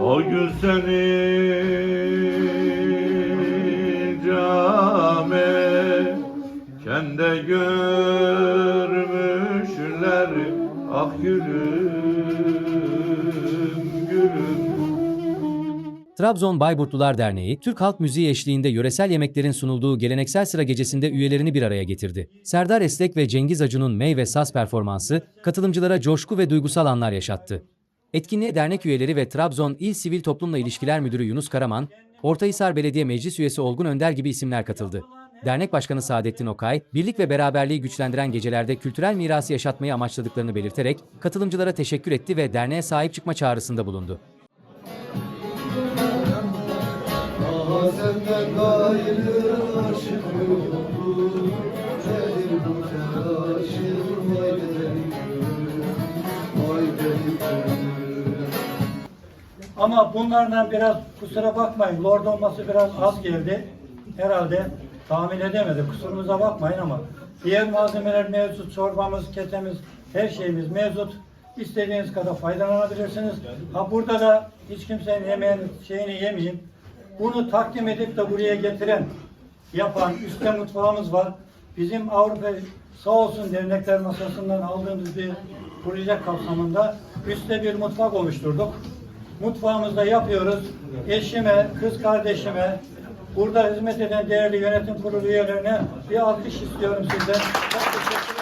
O gün seni came kende görmüşler ah gülüm Trabzon Bayburtlular Derneği, Türk Halk Müziği eşliğinde yöresel yemeklerin sunulduğu geleneksel sıra gecesinde üyelerini bir araya getirdi. Serdar Eslek ve Cengiz Acun'un Mey ve Saz performansı, katılımcılara coşku ve duygusal anlar yaşattı. Etkinliğe dernek üyeleri ve Trabzon İl Sivil Toplumla İlişkiler Müdürü Yunus Karaman, Ortahisar Belediye Meclis Üyesi Olgun Önder gibi isimler katıldı. Dernek Başkanı Saadettin Okay, birlik ve beraberliği güçlendiren gecelerde kültürel mirası yaşatmayı amaçladıklarını belirterek katılımcılara teşekkür etti ve derneğe sahip çıkma çağrısında bulundu. Senden gayrı aşık yoktur Nedir bu telaşın vay gönlüm Vay gönlüm Ama bunlardan biraz kusura bakmayın. Lord olması biraz az geldi. Herhalde tahmin edemedik. Kusurumuza bakmayın ama diğer malzemeler mevcut. Çorbamız, ketemiz, her şeyimiz mevcut. İstediğiniz kadar faydalanabilirsiniz. Ha burada da hiç kimsenin yemeğin şeyini yemeyin. Bunu takdim edip de buraya getiren, yapan üstte mutfağımız var. Bizim Avrupa sağ olsun dernekler masasından aldığımız bir proje kapsamında üstte bir mutfak oluşturduk. Mutfağımızda yapıyoruz. Eşime, kız kardeşime, burada hizmet eden değerli yönetim kurulu üyelerine bir alkış istiyorum sizden. Çok teşekkür.